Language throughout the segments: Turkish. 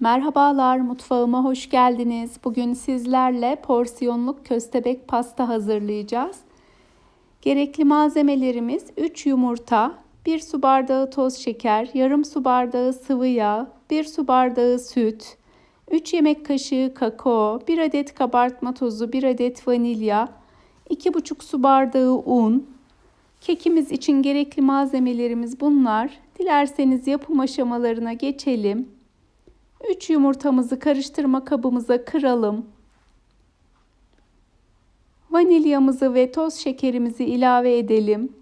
Merhabalar, mutfağıma hoş geldiniz. Bugün sizlerle porsiyonluk köstebek pasta hazırlayacağız. Gerekli malzemelerimiz 3 yumurta, 1 su bardağı toz şeker, yarım su bardağı sıvı yağ, 1 su bardağı süt, 3 yemek kaşığı kakao, 1 adet kabartma tozu, 1 adet vanilya, 2,5 su bardağı un. Kekimiz için gerekli malzemelerimiz bunlar. Dilerseniz yapım aşamalarına geçelim. 3 yumurtamızı karıştırma kabımıza kıralım. Vanilyamızı ve toz şekerimizi ilave edelim.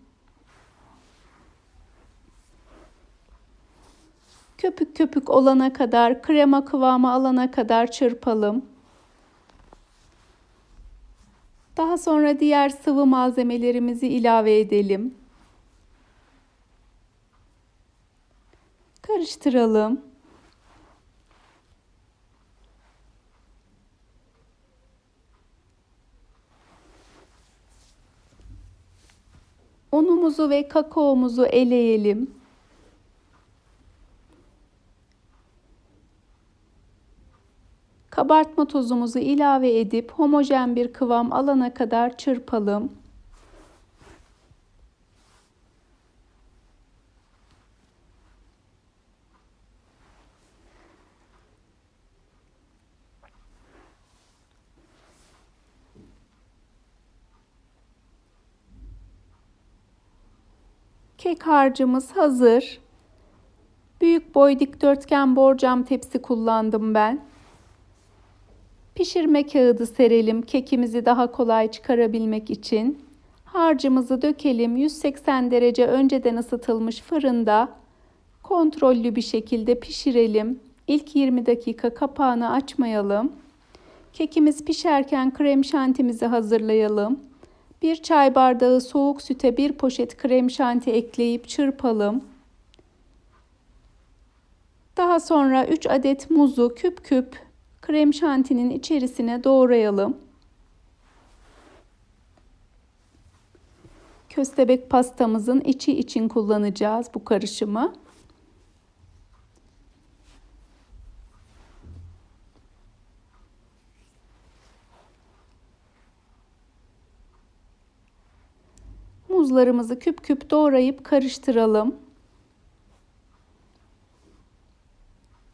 Köpük köpük olana kadar, krema kıvamı alana kadar çırpalım. Daha sonra diğer sıvı malzemelerimizi ilave edelim. Karıştıralım. Unumuzu ve kakaomuzu eleyelim. Kabartma tozumuzu ilave edip homojen bir kıvam alana kadar çırpalım. Kek harcımız hazır. Büyük boy dikdörtgen borcam tepsi kullandım ben. Pişirme kağıdı serelim kekimizi daha kolay çıkarabilmek için. Harcımızı dökelim 180 derece önceden ısıtılmış fırında kontrollü bir şekilde pişirelim. İlk 20 dakika kapağını açmayalım. Kekimiz pişerken krem şantimizi hazırlayalım. Bir çay bardağı soğuk süte bir poşet krem şanti ekleyip çırpalım. Daha sonra 3 adet muzu küp küp krem şantinin içerisine doğrayalım. Köstebek pastamızın içi için kullanacağız bu karışımı. Muzlarımızı küp küp doğrayıp karıştıralım.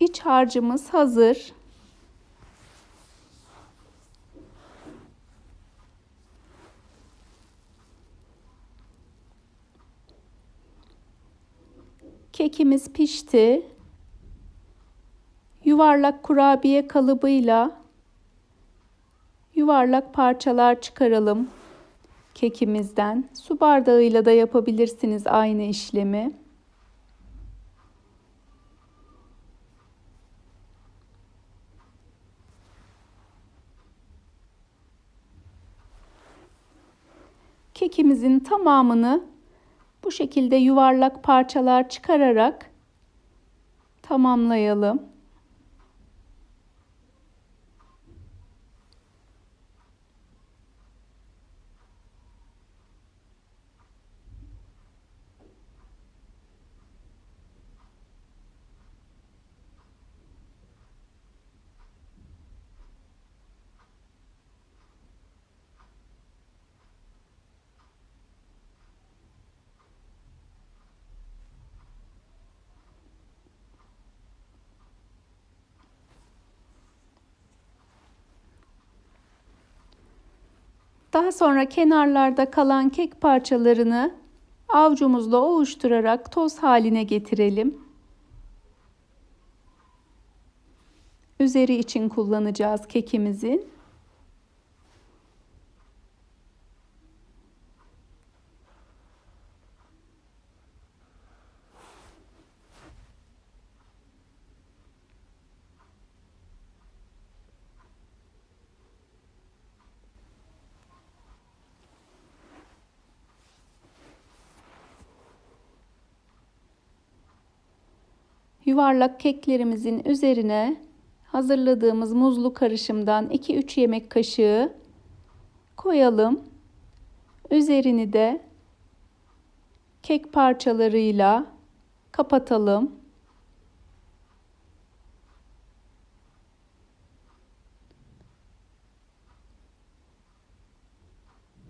İç harcımız hazır. Kekimiz pişti. Yuvarlak kurabiye kalıbıyla yuvarlak parçalar çıkaralım kekimizden. Su bardağıyla da yapabilirsiniz aynı işlemi. Kekimizin tamamını bu şekilde yuvarlak parçalar çıkararak tamamlayalım. Daha sonra kenarlarda kalan kek parçalarını avcumuzla ovuşturarak toz haline getirelim. Üzeri için kullanacağız kekimizin. yuvarlak keklerimizin üzerine hazırladığımız muzlu karışımdan 2-3 yemek kaşığı koyalım. Üzerini de kek parçalarıyla kapatalım.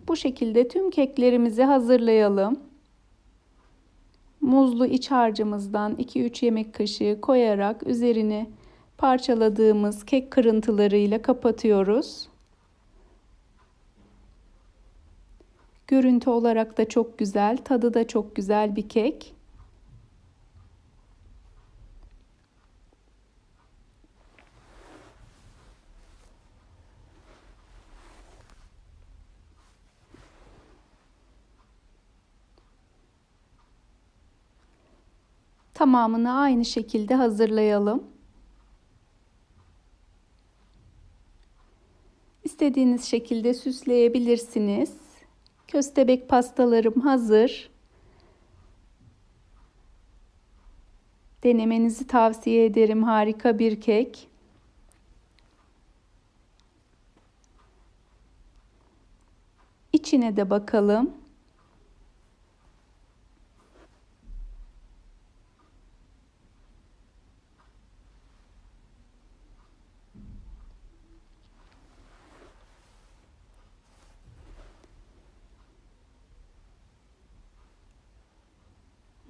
Bu şekilde tüm keklerimizi hazırlayalım. Muzlu iç harcımızdan 2-3 yemek kaşığı koyarak üzerini parçaladığımız kek kırıntılarıyla kapatıyoruz. Görüntü olarak da çok güzel, tadı da çok güzel bir kek. Tamamını aynı şekilde hazırlayalım. İstediğiniz şekilde süsleyebilirsiniz. Köstebek pastalarım hazır. Denemenizi tavsiye ederim. Harika bir kek. İçine de bakalım.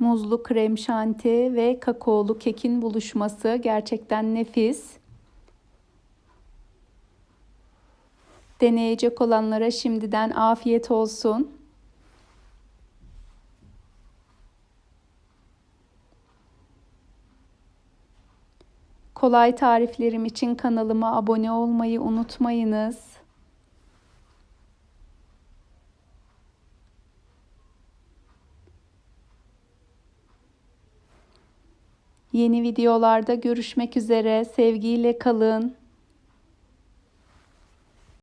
Muzlu krem şanti ve kakaolu kekin buluşması gerçekten nefis. Deneyecek olanlara şimdiden afiyet olsun. Kolay tariflerim için kanalıma abone olmayı unutmayınız. Yeni videolarda görüşmek üzere. Sevgiyle kalın.